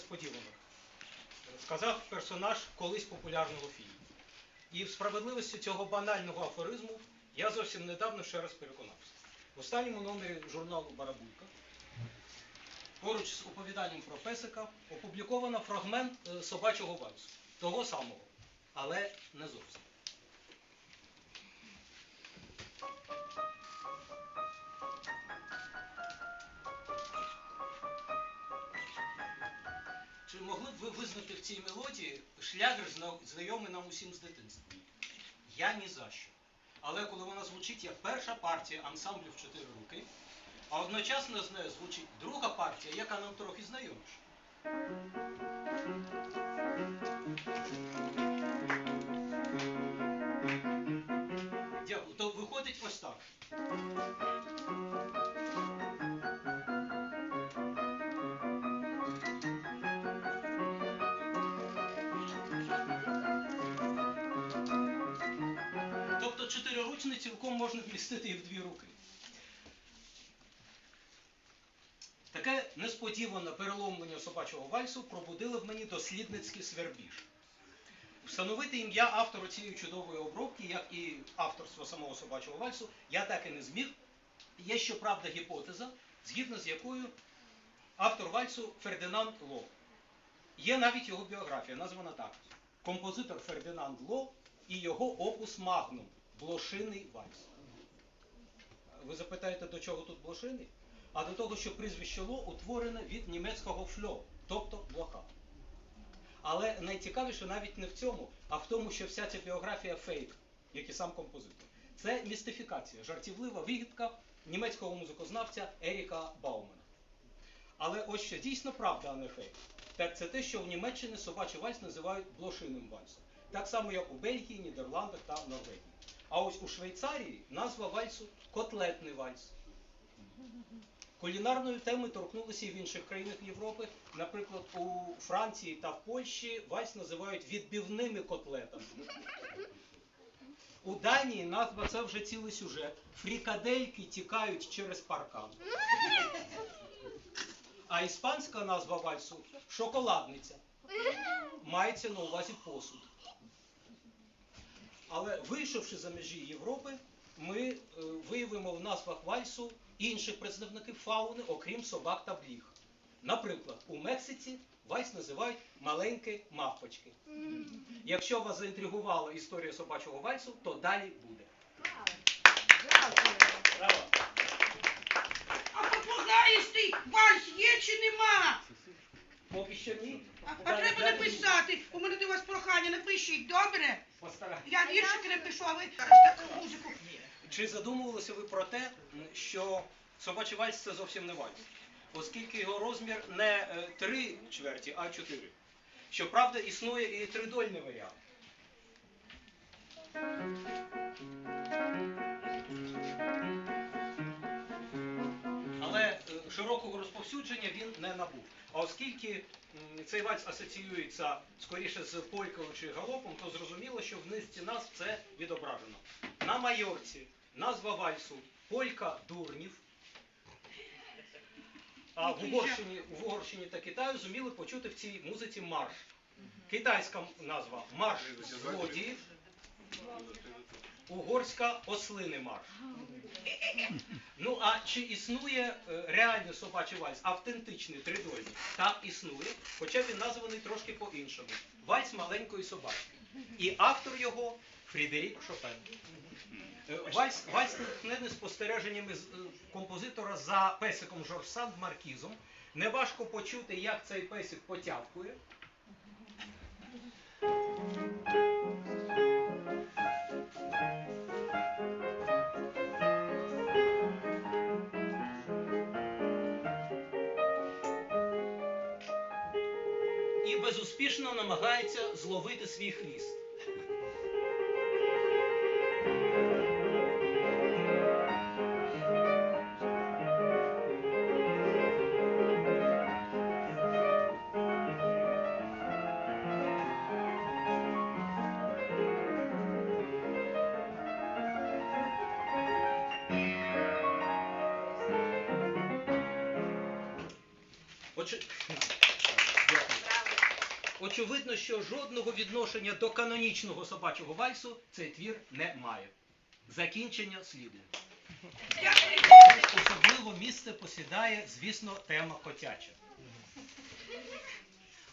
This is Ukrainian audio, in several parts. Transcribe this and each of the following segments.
несподіваного. Сказав персонаж колись популярного фільму. І в справедливості цього банального афоризму я зовсім недавно ще раз переконався. В останньому номері журналу Барабулька поруч з оповіданням про песика опубліковано фрагмент е, собачого вальсу. Того самого, але не зовсім. Могли б ви визнати в цій мелодії шлягер, знайомий нам усім з дитинства? Я ні за що. Але коли вона звучить як перша партія ансамблю в чотири руки, а одночасно з нею звучить друга партія, яка нам трохи знайоміша. Дякую. То виходить ось так. Чотириручний цілком можна вмістити і в дві руки. Таке несподіване переломлення собачого вальсу пробудило в мені дослідницький свербіж. Встановити ім'я автору цієї чудової обробки, як і авторство самого собачого вальсу, я так і не зміг. Є, щоправда, гіпотеза, згідно з якою автор вальсу Фердинанд Ло. Є навіть його біографія, названа так: композитор Фердинанд Ло і його опус Магнум Блошиний вальс. Ви запитаєте, до чого тут блошиний? А до того, що прізвище Ло утворене від німецького фльо, тобто блоха. Але найцікавіше навіть не в цьому, а в тому, що вся ця біографія фейк, як і сам композитор. Це містифікація, жартівлива вигідка німецького музикознавця Еріка Баумана. Але ось що дійсно правда, а не фейк. Так це те, що в Німеччині собачий вальс називають блошиним вальсом. Так само, як у Бельгії, Нідерландах та Норвегії. А ось у Швейцарії назва вальсу котлетний вальс. Кулінарної теми торкнулися і в інших країнах Європи. Наприклад, у Франції та в Польщі вальс називають відбивними котлетами. У Данії назва це вже цілий сюжет. Фрікадельки тікають через паркан. А іспанська назва вальсу шоколадниця. Мається на увазі посуд. Але вийшовши за межі Європи, ми е, виявимо в назвах вальсу інших представників фауни, окрім собак та бліг. Наприклад, у Мексиці вальс називають маленькі мавпочки. Якщо вас заінтригувала історія собачого вальсу, то далі буде. Браво! А ти вальс є чи нема? Поки що ні. А, а треба написати. У мене до вас прохання, напишіть, добре? Постараюсь. Я віршики напишу, а ви зараз музику. Чи задумувалися ви про те, що собачий вальс це зовсім не вальс, оскільки його розмір не е, три чверті, а чотири. Щоправда, існує і тридольний варіант. Але е, широкого розповсюдження він не набув. А оскільки цей вальс асоціюється скоріше з полькою чи галопом, то зрозуміло, що в низці назв це відображено. На майорці назва вальсу Полька дурнів. А в Угорщині, в Угорщині та Китаю зуміли почути в цій музиці марш. Китайська назва марш злодіїв, угорська ослини марш. Ну а чи існує е, реальний собачий вальс, автентичний, тридольний? Так існує, хоча він названий трошки по-іншому. Вальс маленької собачки. І автор його Фрідерік Шопен. Е, Вальс, вальс натхнений спостереженнями е, композитора за песиком Жорсанд Маркізом. Неважко почути, як цей песик потявкує. Безуспішно намагається зловити свій хвіст. Дякую. Очевидно, що жодного відношення до канонічного собачого вальсу цей твір не має. Закінчення слідує. Особливо місце посідає, звісно, тема котяча.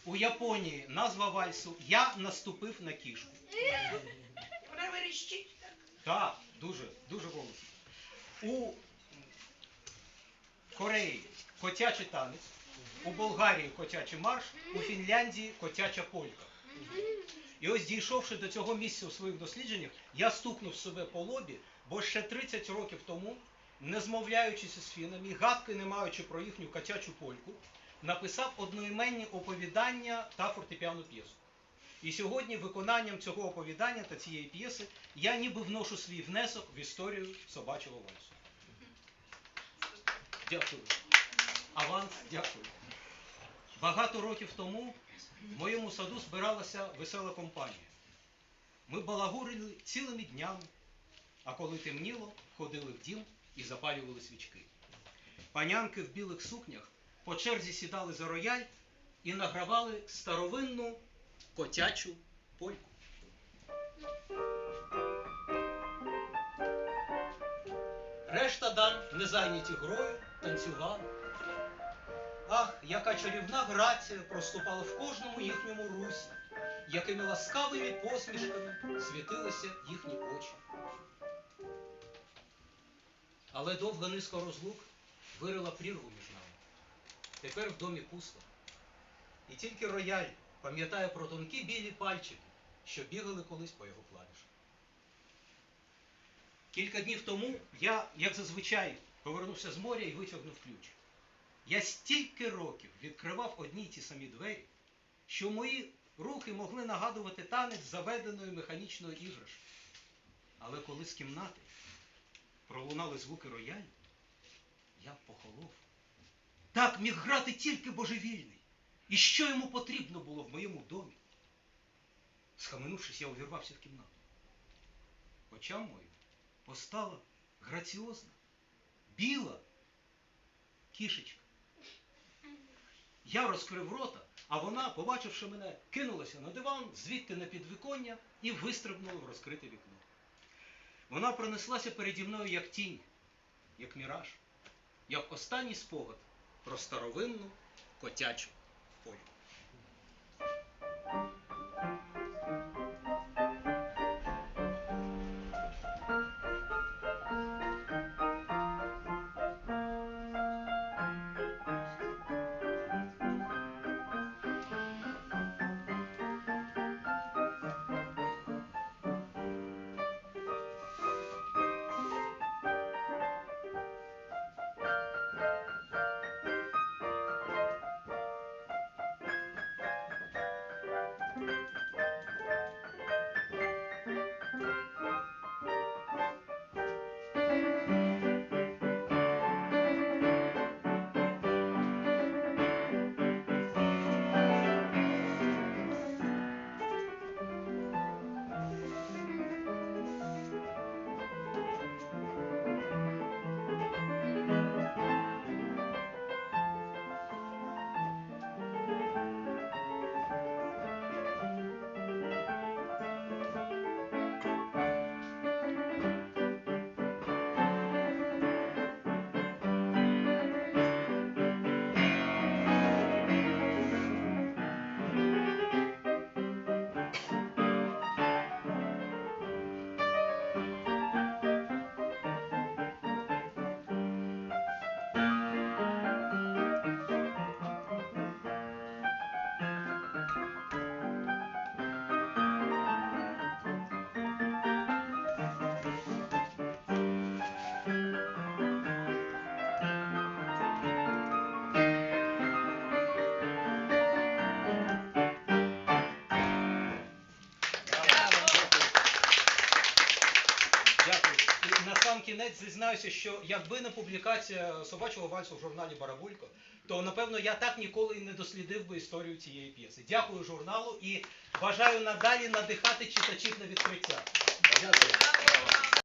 У Японії назва вальсу Я наступив на кішку. Вона верещить. Так, дуже, дуже голосно. У Кореї котячий танець, у Болгарії котячий марш, у Фінляндії котяча полька. І ось дійшовши до цього місця у своїх дослідженнях, я стукнув себе по лобі, бо ще 30 років тому, не змовляючись з фінами, гадки не маючи про їхню котячу польку, написав одноіменні оповідання та фортепіану п'єсу. І сьогодні виконанням цього оповідання та цієї п'єси я ніби вношу свій внесок в історію собачого вальсу. Дякую. Аванс, дякую. Багато років тому в моєму саду збиралася весела компанія. Ми балагурили цілими днями, а коли темніло, ходили в дім і запалювали свічки. Панянки в білих сукнях по черзі сідали за рояль і награвали старовинну котячу польку. Решта дам, не зайняті грою, танцювали. Ах, яка чарівна грація проступала в кожному їхньому русі, якими ласкавими посмішками світилися їхні очі. Але довга низка розлук вирила прірву між нами. Тепер в домі пусто. І тільки рояль пам'ятає про тонкі білі пальчики, що бігали колись по його клавішах. Кілька днів тому я, як зазвичай, повернувся з моря і витягнув ключ. Я стільки років відкривав одні й ті самі двері, що мої рухи могли нагадувати танець заведеної механічної іграшки. Але коли з кімнати пролунали звуки роялю, я похолов. Так міг грати тільки божевільний. І що йому потрібно було в моєму домі? Схаменувшись, я увірвався в кімнату. Очам моїм постала граціозна, біла кішечка. Я розкрив рота, а вона, побачивши мене, кинулася на диван, звідти на підвіконня і вистрибнула в розкрите вікно. Вона пронеслася переді мною як тінь, як міраж, як останній спогад про старовинну котячу польку. Сам кінець зізнаюся, що якби не публікація собачого вальсу в журналі Барабулько, то напевно я так ніколи і не дослідив би історію цієї п'єси. Дякую журналу і бажаю надалі надихати читачів на відкриття. Дякую.